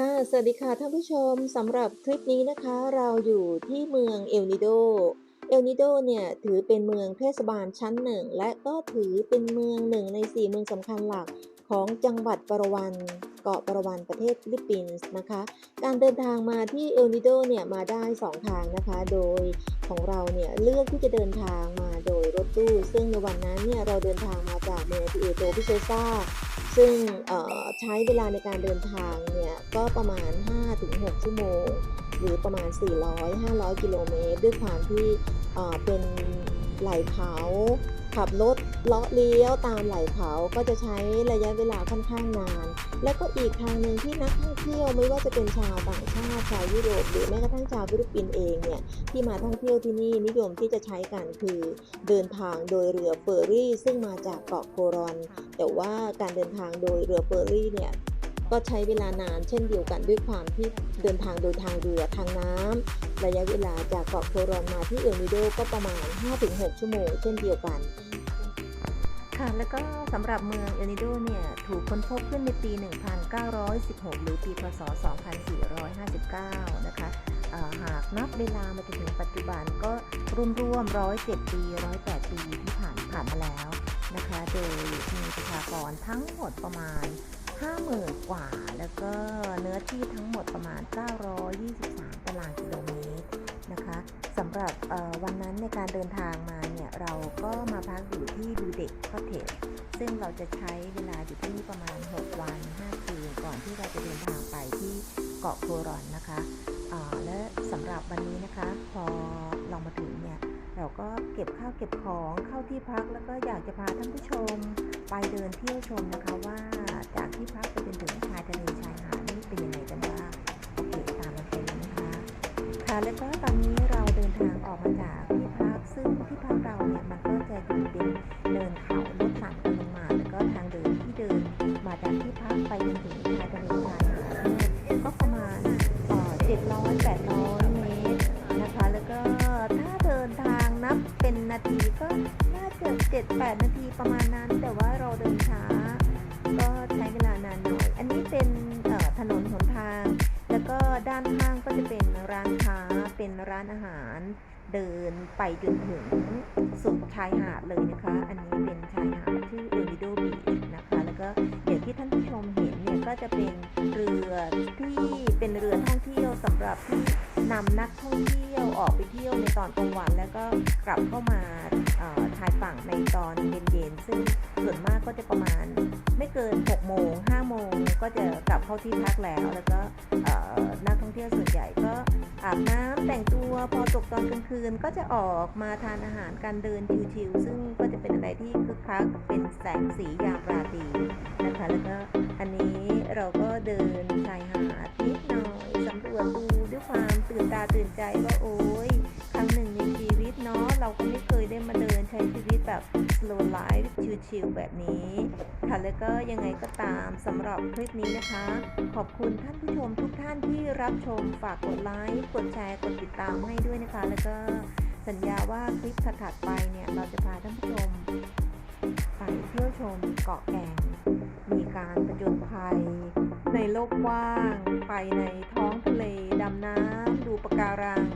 ค่ะ สวัสดีค่ะท่านผู้ชมสำหรับคลิปนี้นะคะเราอยู่ที่เมืองเอลนิโด เอลนิโดเนี่ยถือเป็นเมืองเทศบาลชั้นหนึ่ง และก็ถือเป็นเมืองหนึ่งในสี่เมืองสำคัญหลักของจังหวัดปรวันเกาะปรวันประเทศฟิลิปปินส์นะคะ การเดินทางมาที่เอลนิโดเนี่ยมาได้ 2 ทางนะคะ โดยของเราเนี่ยเลือกที่จะเดินทางมาโดยรถตู้ ซึ่งในวันนั้นเนี่ยเราเดินทางมาจากเมืองพิเอโตพิเซซ่า ซึ่งใช้เวลาในการเดินทางเนี่ยก็ประมาณ 5-6 ชั่วโมง หรือประมาณ 400-500 กิโลเมตร ด้วยความที่เป็น ไหล่เขาขับรถเลาะเลี้ยวตามไหล่เขาก็จะใช้ระยะเวลาค่อนข้างนาน และก็อีกทางหนึ่งที่นักท่องเที่ยวไม่ว่าจะเป็นชาวต่างชาติชาวยุโรปหรือแม้กระทั่งชาวฟิลิปปินส์เองเนี่ยที่มาท่องเที่ยวที่นี่นิยมที่จะใช้กันคือเดินทางโดยเรือเฟอร์รี่ ซึ่งมาจากเกาะโครอน แต่ว่าการเดินทางโดยเรือเฟอร์รี่เนี่ย ก็ใช้เวลานานเช่นเดียวกันด้วยความที่เดินทางโดยทางเรือทางน้ำระยะเวลาจากเกาะโครอนมาที่เอลนิโดก็ประมาณ 5-6 ชั่วโมง เช่นเดียวกัน ค่ะ แล้วก็สำหรับเมืองเอลนิโดเนี่ย ถูกค้นพบขึ้นในปี 1916 หรือปีพศ 2459 นะคะเอ่อหากนับเวลามาจนถึงปัจจุบันก็รวมๆ107ปี108ปีที่ผ่านผ่านมาแล้วนะคะ โดยมีประชากรทั้งหมดประมาณ 50,000 กว่า แล้วก็เนื้อที่ทั้งหมดประมาณ 923 ตารางกิโลเมตรนะคะสำหรับวันนั้นในการเดินทางมาเนี่ย เราก็มาพักอยู่ที่ดูเด็กคอเทจซึ่งเราจะใช้เวลาอยู่ที่นี่ประมาณ 6 วัน 5 คืน ก่อนที่เราจะเดินทางไปที่เกาะโครอนนะคะและสำหรับวันนี้นะคะ พอเรามาถึงเนี่ย เราก็เก็บข้าวเก็บของเข้าที่พักแล้วก็อยากจะพาท่านผู้ชม ไปเดินเที่ยวชมนะคะว่าจากที่พักไปจนถึงชายทะเลชายหาดนี่เป็นยังไงกันบ้างโอเคตามกันไปเลยนะคะค่ะแล้วก็ตอนนี้เราเดินทางออกมาจากที่พักซึ่งที่พักเราเนี่ยมันก็จะอยู่เป็นเนินเขาลดต่ำลงมาแล้วก็ทางเดินที่เดินมาจากที่พักไปจนถึงชายทะเลชายหาดเนี่ยก็ประมาณเอ่อ700 800เมตรนะคะ แล้วก็ถ้าเดินทางนับเป็นนาทีก็น่าจะ7-8นาทีประมาณนั้นแต่ว่าานข้างก็จะเป็นร้านค้าเป็นร้านอาหาร เดินไปจนถึงสุดชายหาดเลยนะคะ อันนี้เป็นชายหาดชื่อเอลิโดบีนะคะ แล้วก็อย่างที่ท่านผู้ชมเห็นเนี่ยก็จะเป็นเรือที่เป็นเรือท่องเที่ยวสำหรับที่นำนักท่องเที่ยวออกไปเที่ยวในตอนกลางวัน แล้วก็กลับเข้ามาชายฝั่งในตอนเย็นๆซึ่งส่วนมากก็จะประมาณไม่เกิน6โมง5โมงก็จะกลับเข้าที่พักแล้วแล้วก็ นักท่องเที่ยวส่วนใหญ่ก็อาบน้ำแต่งตัวพอตกตอนกลางคืนก็จะออกมาทานอาหารการเดินชิวๆซึ่งก็จะเป็นอะไรที่คึกคักเป็นแสงสียามราตรีนะคะแล้วก็อันนี้เราก็เดินชายหาดนิดหน่อยสำรวจดูด้วยความตื่นตาตื่นใจว่าโอ้ยครั้งหนึ่งในชีวิตเนาะเราก็ไม่เคยได้มาเดิน ใช้ชีวิตแบบ slow life ชิลๆแบบนี้ ค่ะแล้วก็ยังไงก็ตามสำหรับคลิปนี้นะคะ ขอบคุณท่านผู้ชมทุกท่านที่รับชมฝากกดไลค์กดแชร์กดติดตามให้ด้วยนะคะ แล้วก็สัญญาว่าคลิปถัดๆไปเนี่ยเราจะพาท่านผู้ชมไปเที่ยวชมเกาะแก่ง มีการประจนภัย ในโลกกว้าง ไปในท้องทะเลดำน้ำดูปะการัง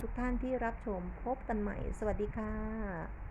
ทุกท่านที่รับชมพบกันใหม่ สวัสดีค่ะ